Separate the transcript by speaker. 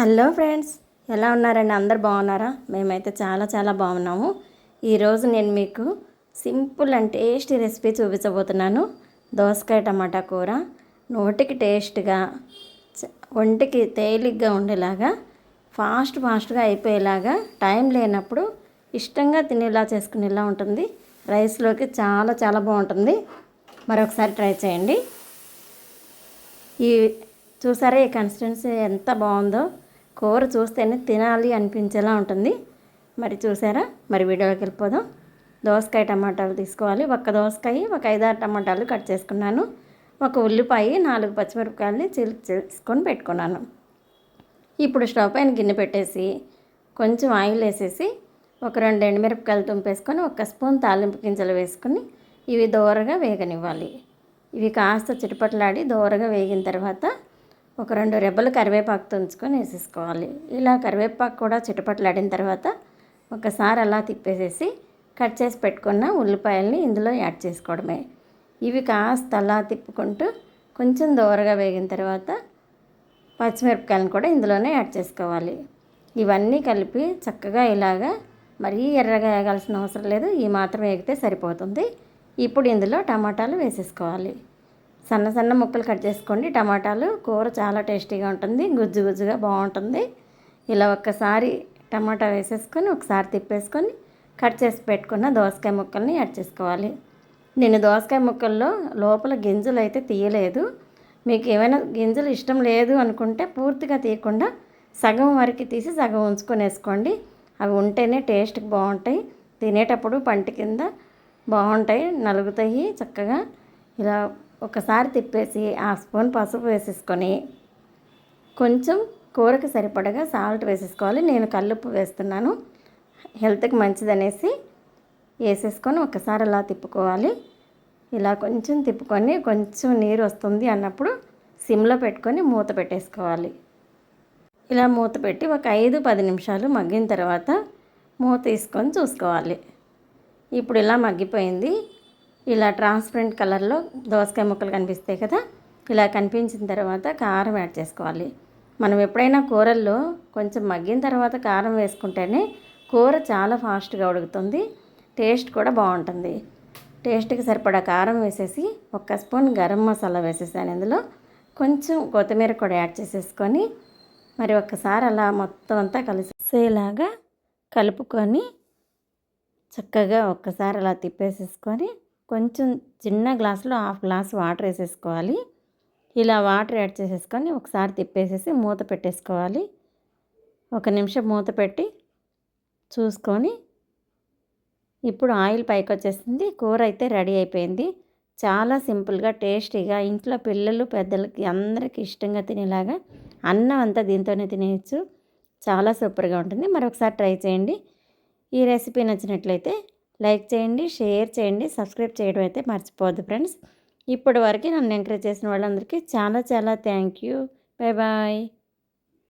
Speaker 1: Hello friends ఎలా ఉన్నారండి? అందరు బాగున్నారా? మేమైతే చాలా చాలా బాగున్నాము. ఈరోజు నేను మీకు సింపుల్ అండ్ టేస్టీ రెసిపీ చూపించబోతున్నాను. దోసకాయ టమాటా కూర. నోటికి టేస్ట్గా ఒంటికి తేలిగ్గా ఉండేలాగా ఫాస్ట్ ఫాస్ట్గా అయిపోయేలాగా టైం లేనప్పుడు ఇష్టంగా తినేలా చేసుకునేలా ఉంటుంది. రైస్లోకి చాలా చాలా బాగుంటుంది. మరొకసారి ట్రై చేయండి. ఈ చూసారా ఈ కన్సిస్టెన్సీ ఎంత బాగుందో? కూర చూస్తేనే తినాలి అనిపించేలా ఉంటుంది. మరి చూసారా? మరి వీడియోకి వెళ్ళిపోదాం. దోసకాయ టమాటాలు తీసుకోవాలి. ఒక్క దోసకాయ ఒక ఐదారు టమాటాలు కట్ చేసుకున్నాను. ఒక ఉల్లిపాయ నాలుగు పచ్చిమిరపకాయలని చిలికి చేసుకొని పెట్టుకున్నాను. ఇప్పుడు స్టవ్ పైన గిన్నె పెట్టేసి కొంచెం ఆయిల్ వేసేసి ఒక రెండు ఎండుమిరపకాయలు తుంపేసుకొని ఒక స్పూన్ తాలింపు గింజలు వేసుకొని ఇవి దోరగా వేగనివ్వాలి. ఇవి కాస్త చిటపట్లాడి దోరగా వేగిన తర్వాత ఒక రెండు రెబ్బలు కరివేపాకు తుంచుకొని వేసేసుకోవాలి. ఇలా కరివేపాకు కూడా చిటపట్లాడిన తర్వాత ఒకసారి అలా తిప్పేసేసి కట్ చేసి పెట్టుకున్న ఉల్లిపాయల్ని ఇందులో యాడ్ చేసుకోవడమే. ఇవి కాస్త అలా తిప్పుకుంటూ కొంచెం దోరగా వేగిన తర్వాత పచ్చిమిరపకాయలను కూడా ఇందులోనే యాడ్ చేసుకోవాలి. ఇవన్నీ కలిపి చక్కగా ఇలాగా మరీ ఎర్రగా వేయాల్సిన అవసరం లేదు. ఈ మాత్రం వేగితే సరిపోతుంది. ఇప్పుడు ఇందులో టమాటాలు వేసేసుకోవాలి. సన్న సన్న ముక్కలు కట్ చేసుకోండి. టమాటాలు కూర చాలా టేస్టీగా ఉంటుంది. గుజ్జు గుజ్జుగా బాగుంటుంది. ఇలా ఒక్కసారి టమాటా వేసేసుకొని ఒకసారి తిప్పేసుకొని కట్ చేసి పెట్టుకున్న దోసకాయ ముక్కల్ని యాడ్ చేసుకోవాలి. నేను దోసకాయ ముక్కల్లో లోపల గింజలు అయితే తీయలేదు. మీకు ఏమైనా గింజలు ఇష్టం లేదు అనుకుంటే పూర్తిగా తీయకుండా సగం వరకు తీసి సగం ఉంచుకొని వేసుకోండి అవి ఉంటేనే టేస్ట్కి బాగుంటాయి. తినేటప్పుడు పంట కింద బాగుంటాయి నలుగుతాయి చక్కగా. ఇలా ఒకసారి తిప్పేసి ఆ స్పూన్ పసుపు వేసేసుకొని కొంచెం కూరకు సరిపడగా సాల్ట్ వేసేసుకోవాలి. నేను కల్లుప్పు వేస్తున్నాను. హెల్త్కి మంచిదనేసి వేసేసుకొని ఒకసారి అలా తిప్పుకోవాలి. ఇలా కొంచెం తిప్పుకొని కొంచెం నీరు వస్తుంది అన్నప్పుడు సిమ్లో పెట్టుకొని మూత పెట్టేసుకోవాలి. ఇలా మూత పెట్టి ఒక ఐదు పది నిమిషాలు మగ్గిన తర్వాత మూత తీసుకొని చూసుకోవాలి. ఇప్పుడు ఇలా మగ్గిపోయింది. ఇలా ట్రాన్స్పరెంట్ కలర్లో దోసకాయ ముక్కలు కనిపిస్తాయి కదా? ఇలా కనిపించిన తర్వాత కారం యాడ్ చేసుకోవాలి. మనం ఎప్పుడైనా కూరల్లో కొంచెం మగ్గిన తర్వాత కారం వేసుకుంటేనే కూర చాలా ఫాస్ట్గా ఉడుకుతుంది. టేస్ట్ కూడా బాగుంటుంది. టేస్ట్కి సరిపడా కారం వేసేసి ఒక స్పూన్ గరం మసాలా వేసేసాను ఇందులో. కొంచెం కొత్తిమీర కూడా యాడ్ చేసేసుకొని మరి ఒక్కసారి అలా మొత్తం అంతా కలిసేలాగా కలుపుకొని చక్కగా ఒక్కసారి అలా తిప్పేసేసుకొని కొంచెం చిన్న గ్లాసులో హాఫ్ గ్లాస్ వాటర్ వేసేసుకోవాలి. ఇలా వాటర్ యాడ్ చేసేసుకొని ఒకసారి తిప్పేసేసి మూత పెట్టేసుకోవాలి. ఒక నిమిషం మూత పెట్టి చూసుకొని ఇప్పుడు ఆయిల్ పైకి వచ్చేసింది. కూర అయితే రెడీ అయిపోయింది. చాలా సింపుల్గా టేస్టీగా ఇంట్లో పిల్లలు పెద్దలకి అందరికీ ఇష్టంగా తినేలాగా అన్నం అంతా దీంతోనే తినేయచ్చు. చాలా సూపర్గా ఉంటుంది. మరొకసారి ట్రై చేయండి. ఈ రెసిపీ నచ్చినట్లయితే లైక్ చేయండి షేర్ చేయండి సబ్స్క్రైబ్ చేయడం అయితే మర్చిపోవద్దు ఫ్రెండ్స్. ఇప్పటి వరకు నన్ను ఎంకరేజ్ చేసిన వాళ్ళందరికీ చాలా చాలా థ్యాంక్ యూ. Bye bye.